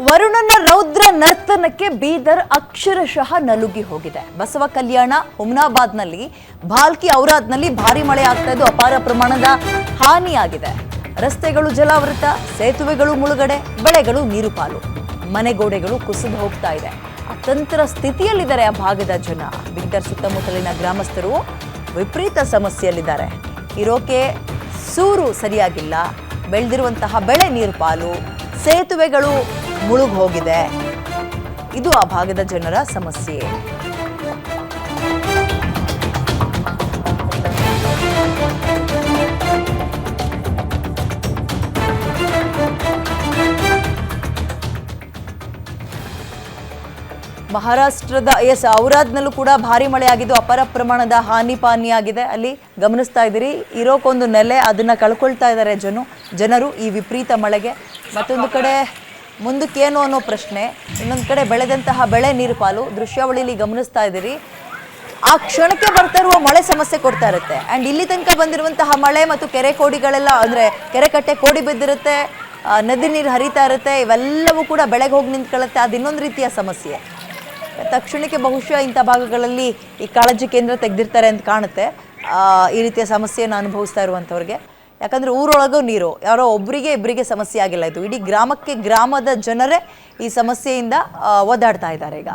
ವರುಣನ ರೌದ್ರ ನರ್ತನಕ್ಕೆ ಬೀದರ್ ಅಕ್ಷರಶಃ ನಲುಗಿ ಹೋಗಿದೆ. ಬಸವ ಕಲ್ಯಾಣ ಹುಮ್ನಾಬಾದ್ನಲ್ಲಿ, ಭಾಲ್ಕಿ ಔರಾದ್ನಲ್ಲಿ ಭಾರಿ ಮಳೆ ಆಗ್ತಾ ಇದ್ದು ಅಪಾರ ಪ್ರಮಾಣದ ಹಾನಿಯಾಗಿದೆ. ರಸ್ತೆಗಳು ಜಲಾವೃತ, ಸೇತುವೆಗಳು ಮುಳುಗಡೆ, ಬೆಳೆಗಳು ನೀರು ಪಾಲು ಮನೆಗೋಡೆಗಳು ಕುಸಿದು ಹೋಗ್ತಾ ಇದೆ. ಅತಂತ್ರ ಸ್ಥಿತಿಯಲ್ಲಿದ್ದಾರೆ ಆ ಭಾಗದ ಜನ. ಬೀದರ್ ಸುತ್ತಮುತ್ತಲಿನ ಗ್ರಾಮಸ್ಥರು ವಿಪರೀತ ಸಮಸ್ಯೆಯಲ್ಲಿದ್ದಾರೆ. ಇರೋಕೆ ಸೂರು ಸರಿಯಾಗಿಲ್ಲ. ಬೆಳೆದಿರುವಂತಹ ಬೆಳೆ ನೀರು ಪಾಲು ಸೇತುವೆಗಳು ಮುಳುಗ್ ಹೋಗಿದೆ ಇದು ಆ ಭಾಗದ ಜನರ ಸಮಸ್ಯೆ. ಮಹಾರಾಷ್ಟ್ರದ ಎಸ್ ಔರಾದ್ನಲ್ಲೂ ಕೂಡ ಭಾರಿ ಮಳೆ ಆಗಿದ್ದು ಅಪಾರ ಪ್ರಮಾಣದ ಹಾನಿ ಪಾನಿ ಆಗಿದೆ ಅಲ್ಲಿ ಗಮನಿಸ್ತಾ ಇದ್ದೀರಿ, ಇರೋಕೊಂದು ನೆಲೆ, ಅದನ್ನ ಕಳ್ಕೊಳ್ತಾ ಇದ್ದಾರೆ ಜನ, ಜನರು ಈ ವಿಪರೀತ ಮಳೆಗೆ. ಮತ್ತೊಂದು ಕಡೆ ಮುಂದಕ್ಕೇನು ಅನ್ನೋ ಪ್ರಶ್ನೆ. ಇನ್ನೊಂದು ಕಡೆ ಬೆಳೆದಂತಹ ಬೆಳೆ ನೀರು ಪಾಲು ದೃಶ್ಯಾವಳಿಲಿ ಗಮನಿಸ್ತಾ ಇದ್ದೀರಿ. ಆ ಕ್ಷಣಕ್ಕೆ ಬರ್ತಾ ಇರುವ ಮಳೆ ಸಮಸ್ಯೆ ಕೊಡ್ತಾ ಇರುತ್ತೆ. ಆ್ಯಂಡ್ ಇಲ್ಲಿ ತನಕ ಬಂದಿರುವಂತಹ ಮಳೆ ಮತ್ತು ಕೆರೆ ಕೋಡಿಗಳೆಲ್ಲ, ಅಂದರೆ ಕೆರೆ ಕಟ್ಟೆ ಕೋಡಿ ಬಿದ್ದಿರುತ್ತೆ ನದಿ ನೀರು ಹರಿತಾ ಇರುತ್ತೆ, ಇವೆಲ್ಲವೂ ಕೂಡ ಬೆಳೆಗೆ ಹೋಗಿ ನಿಂತ್ಕೊಳ್ಳುತ್ತೆ. ಅದು ಇನ್ನೊಂದು ರೀತಿಯ ಸಮಸ್ಯೆ. ತಕ್ಷಣಕ್ಕೆ ಬಹುಶಃ ಇಂಥ ಭಾಗಗಳಲ್ಲಿ ಈ ಕಾಳಜಿ ಕೇಂದ್ರ ತೆಗೆದಿರ್ತಾರೆ ಅಂತ ಕಾಣುತ್ತೆ. ಈ ರೀತಿಯ ಸಮಸ್ಯೆಯನ್ನು ಅನುಭವಿಸ್ತಾ ಇರುವಂಥವ್ರಿಗೆ. ಯಾಕಂದ್ರೆ ಊರೊಳಗೂ ನೀರು. ಯಾರೋ ಒಬ್ಬರಿಗೆ ಇಬ್ಬರಿಗೆ ಸಮಸ್ಯೆ ಆಗಿಲ್ಲ ಇದು. ಇಡೀ ಗ್ರಾಮಕ್ಕೆ ಗ್ರಾಮದ ಜನರೇ ಈ ಸಮಸ್ಯೆಯಿಂದ ಒದ್ದಾಡ್ತಾ ಇದ್ದಾರೆ ಈಗ.